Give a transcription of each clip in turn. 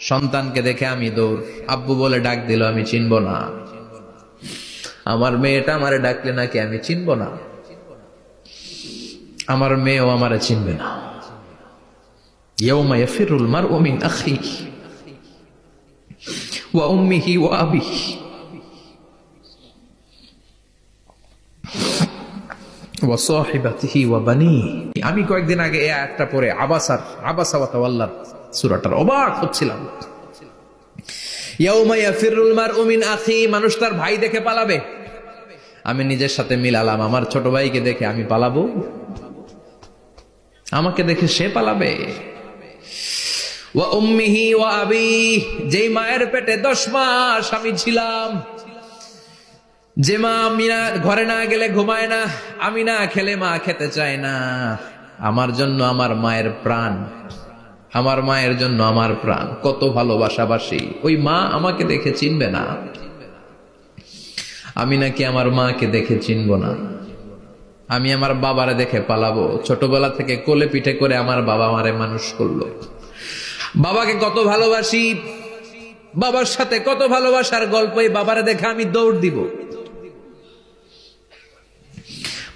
সন্তানকে দেখে আমি দৌড়। আব্বু বলে ডাক দিল, আমি চিনব না। আমার মেয়েটা আমারে ডাকলে নাকি আমি চিনব না? আমার মেয়েও আমারে চিনবে না। ফিরুল মার ওমিন আখি ওয়া উম্মিহি ওয়া আবিহি। আমি কয়েকদিন আগে এই আয়াতটা পড়ে আবাসার, আবাসা ওয়া তাওয়াল্লার অবাক হচ্ছিলাম। মিন মানুষ তার ভাই দেখে পালাবে। আমি নিজের সাথে মিলালাম, আমার ছোট ভাইকে দেখে আমি পালাবো। আমাকে দেখে সে পালাবে। ওয়া উম্মিহি ওয়া আবি, যেই মায়ের পেটে দশ মাস আমি ছিলাম। যে মা আমি না ঘরে না গেলে ঘুমায় না, আমি না খেলে মা খেতে চায় না। আমার জন্য আমার মায়ের প্রাণ। আমার মায়ের জন্য আমার প্রাণ। কত ভালোবাসাবাসি। ওই মা আমাকে দেখে চিনবে না। আমি নাকি আমার মাকে দেখে চিনব না। আমি আমার বাবারে দেখে পালাবো। ছোটবেলা থেকে কোলে পিঠে করে আমার বাবা আমারে মানুষ করল। বাবাকে কত ভালোবাসি। বাবার সাথে কত ভালোবাসার গল্প এই বাবারে দেখে আমি দৌড় দিব।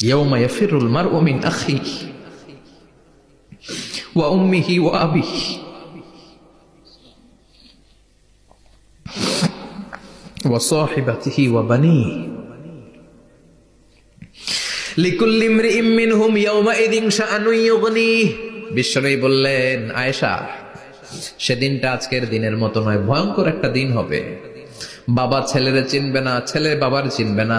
يوم يفر المرء من أخيه وأمه وأبيه وصاحبته وبنيه لكل امرئ منهم يومئذ شأن يغنيه বিশ্বনবী বললেন আয়েশা সেদিনটা আজকের দিনের মতো নয় ভয়ঙ্কর একটা দিন হবে বাবা ছেলেরে চিনবে না ছেলে বাবার চিনবে না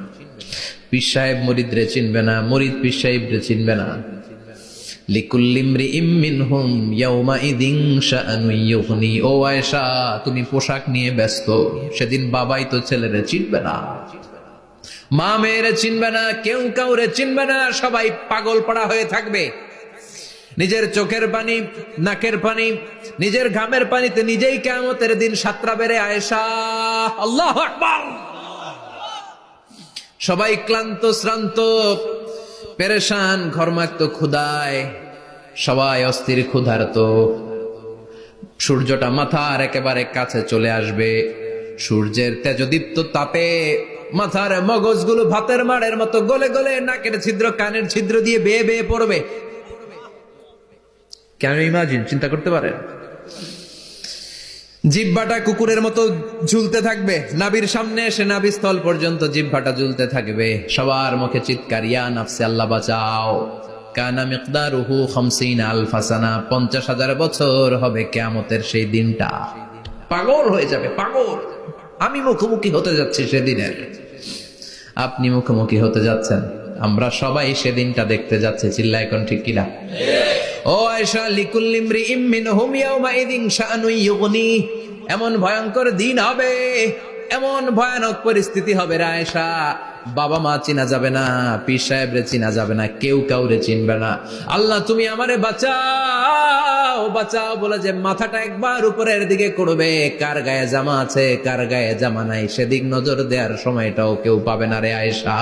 পীর সাহেব মরিদরে চিনবে না, মরিদ পীর চিনবে না। তুমি পোশাক নিয়ে ব্যস্ত। সেদিন বাবাই তো ছেলেরে চিনবে না। মা মেয়েরে চিনবে না, কেউ কাউরে চিনবে না, সবাই পাগল পড়া হয়ে থাকবে। নিজের চোখের পানি, নাকের পানি, নিজের ঘামের পানিতে নিজেই কেমতের দিন সাতটা বেড়ে আয়েশা। আল্লাহ সবাই ক্লান্ত, শ্রান্ত, পেরেশান, ঘরমাক্ত ক্ষুদায় সবাই অস্থির, ক্ষুধার্ত। সূর্যটা মাথার একেবারে কাছে চলে আসবে। সূর্যের তেজদীপ্ত তাপে মাথার মগজগুলো ভাতের মাড়ের মতো গলে গলে নাকের ছিদ্র, কানের ছিদ্র দিয়ে বেয়ে বেয়ে পড়বে। কেন ইমাজিন চিন্তা করতে পারেন? জিব্বাটা কুকুরের মতো ঝুলতে থাকবে। নাবির সামনে এসে নাবি স্থল পর্যন্ত জিব্বাটা ঝুলতে থাকবে। সবার মুখে চিৎকার, ইয়া নাফসে, আল্লাহ বাঁচাও। কানা মিকদারুহু খামসিন আলফাসানা পঞ্চাশ হাজার বছর হবে কেয়ামতের সেই দিনটা। পাগল হয়ে যাবে, পাগল। আমি মুখোমুখি হতে যাচ্ছি সেদিনের। আপনি মুখোমুখি হতে যাচ্ছেন। আমরা সবাই সেদিনটা দেখতে যাচ্ছি চিল্লা এখন ঠিক কিনা? ও আয়সা লিকুল্লিমরি ইমিন হুম ইয়াউমা ইদিন শাআনু ইউগনি। এমন ভয়ঙ্কর দিন হবে, এমন ভয়ানক পরিস্থিতি হবে রে আয়েশা। বাবা মা চিনা যাবে না, পীর সাহেবরে চিনা যাবে না, কেউ কাউরে চিনবে না। আল্লাহ, তুমি আমারে বাঁচাও বাঁচাও বলে যে মাথাটা একবার উপরের দিকে করবে। কার গায়ে জামা আছে, কার গায়ে জামা নাই, সেদিক নজর দেওয়ার সময়টাও কেউ পাবে না রে আয়েশা।